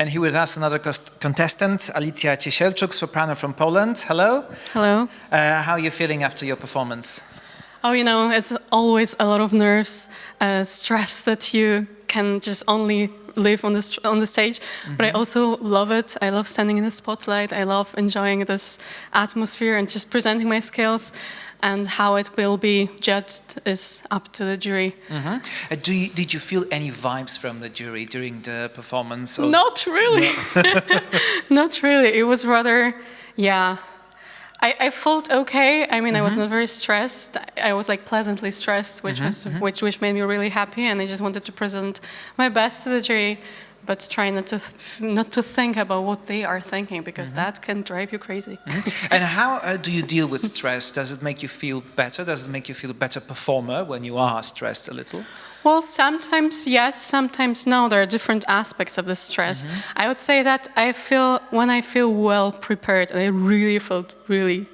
And here with us another contestant, Alicja Ciesielczuk, soprano from Poland. Hello. Hello. Uh, how are you feeling after your performance? Oh, you know, it's always a lot of nerves, uh, stress that you can just only live on the on the stage. But I also love it. I love standing in the spotlight. I love enjoying this atmosphere and just presenting my skills. And how it will be judged is up to the jury. Uh, do you, did you feel any vibes from the jury during the performance? or- Not really. not really. It was rather, yeah. I, I felt okay. I mean, I was mm-hmm. not very stressed. I, was like pleasantly stressed, which mm-hmm, was mm-hmm. which which made me really happy. And I just wanted to present my best to the jury, but try not to th- not to think about what they are thinking because mm-hmm. that can drive you crazy. Mm-hmm. And how uh, do you deal with stress? Does it make you feel better? Does it make you feel a better performer when you are stressed a little? Well, sometimes yes, sometimes no. There are different aspects of the stress. Mm-hmm. I would say that I feel when I feel well prepared, and I really felt really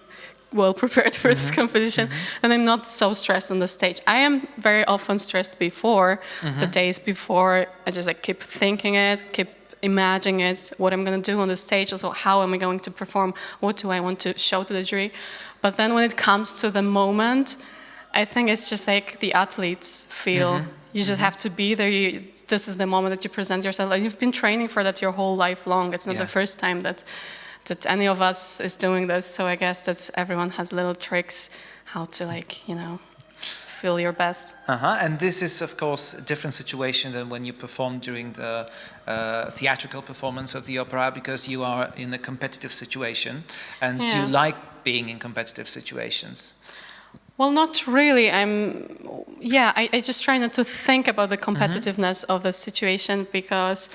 well prepared for this mm-hmm. competition, mm-hmm. and I'm not so stressed on the stage. I am very often stressed before the mm-hmm. days before. I just like keep thinking it, keep imagining it, what I'm going to do on the stage, also how am I going to perform, what do I want to show to the jury. But then when it comes to the moment, I think it's just like the athletes feel. You just have to be there. You, this is the moment that you present yourself. And you've been training for that your whole life long. It's not Yeah. the first time that that any of us is doing this. So I guess that everyone has little tricks how to like you know feel your best. Uh-huh. And this is, of course, a different situation than when you perform during the uh, theatrical performance of the opera because you are in a competitive situation. And do you like being in competitive situations? Well, not really. I'm, yeah, I, I just try not to think about the competitiveness of the situation because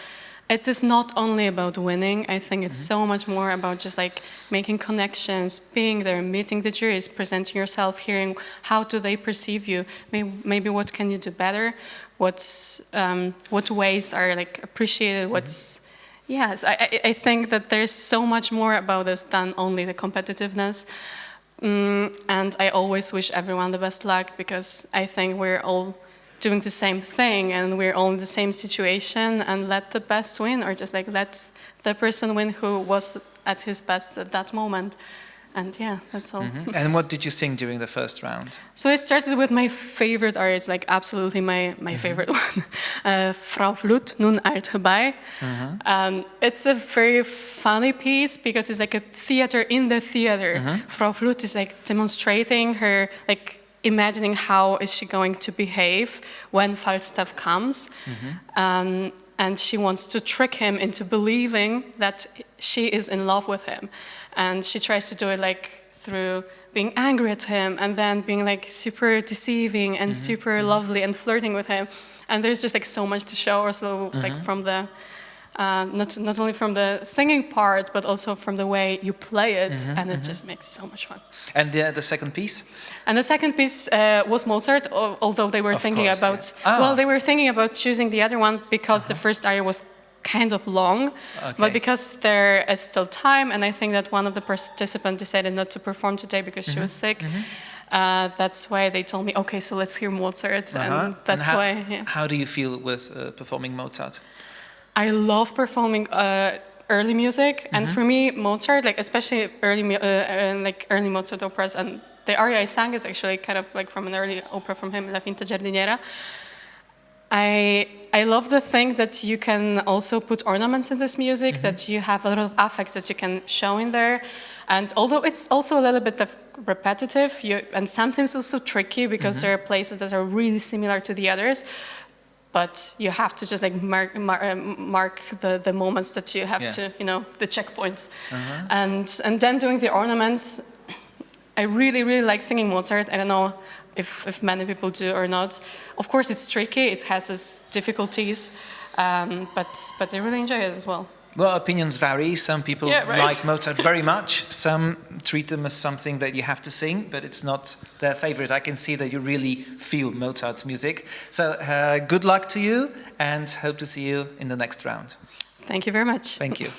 it is not only about winning. I think it's so much more about just like making connections, being there, meeting the juries, presenting yourself, hearing how do they perceive you, maybe, maybe what can you do better, what's, um, what ways are like appreciated, what's, yes, I, I, I think that there's so much more about this than only the competitiveness. Mm, and I always wish everyone the best luck because I think we're all doing the same thing and we're all in the same situation and let the best win or just like let the person win who was at his best at that moment. And yeah, that's all. and what did you sing during the first round? So I started with my favorite aria. Like absolutely my, my favorite one. Uh, Frau flut Nun eilt herbei. Um, it's a very funny piece because it's like a theater in the theater. Frau flut is like demonstrating her, like imagining how is she going to behave when Falstaff comes. Mm-hmm. Um, and she wants to trick him into believing that she is in love with him. And she tries to do it like through being angry at him and then being like super deceiving and mm-hmm. super mm-hmm. lovely and flirting with him. And there's just like so much to show also like from the uh, not not only from the singing part but also from the way you play it and it just makes so much fun. And the, the second piece? And the second piece uh, was Mozart, although they were Of thinking course, about yeah. Ah. Uh-huh. well, they were thinking about choosing the other one because the first aria was kind of long, Okay. but because there is still time, and I think that one of the participants decided not to perform today because Mm-hmm. she was sick. Uh, that's why they told me, okay, so let's hear Mozart, Uh-huh. and that's how, why. Yeah. How do you feel with uh, performing Mozart? I love performing uh, early music, and Mm-hmm. for me, Mozart, like especially early, uh, uh, like early Mozart operas, and the aria I sang is actually kind of like from an early opera from him, La Finta Giardiniera. I I love the thing that you can also put ornaments in this music, that you have a lot of affects that you can show in there. And although it's also a little bit of repetitive you, and sometimes also tricky because there are places that are really similar to the others, but you have to just like mark, mark, mark the, the moments that you have Yeah. to, you know, the checkpoints. And, and then doing the ornaments, I really, really like singing Mozart. I don't know if, if many people do or not. Of course, it's tricky, it has its difficulties, um, but, but I really enjoy it as well. Well, opinions vary. Some people Yeah, right. like Mozart very much. Some treat them as something that you have to sing, but it's not their favorite. I can see that you really feel Mozart's music. So, uh, good luck to you and hope to see you in the next round. Thank you very much. Thank you.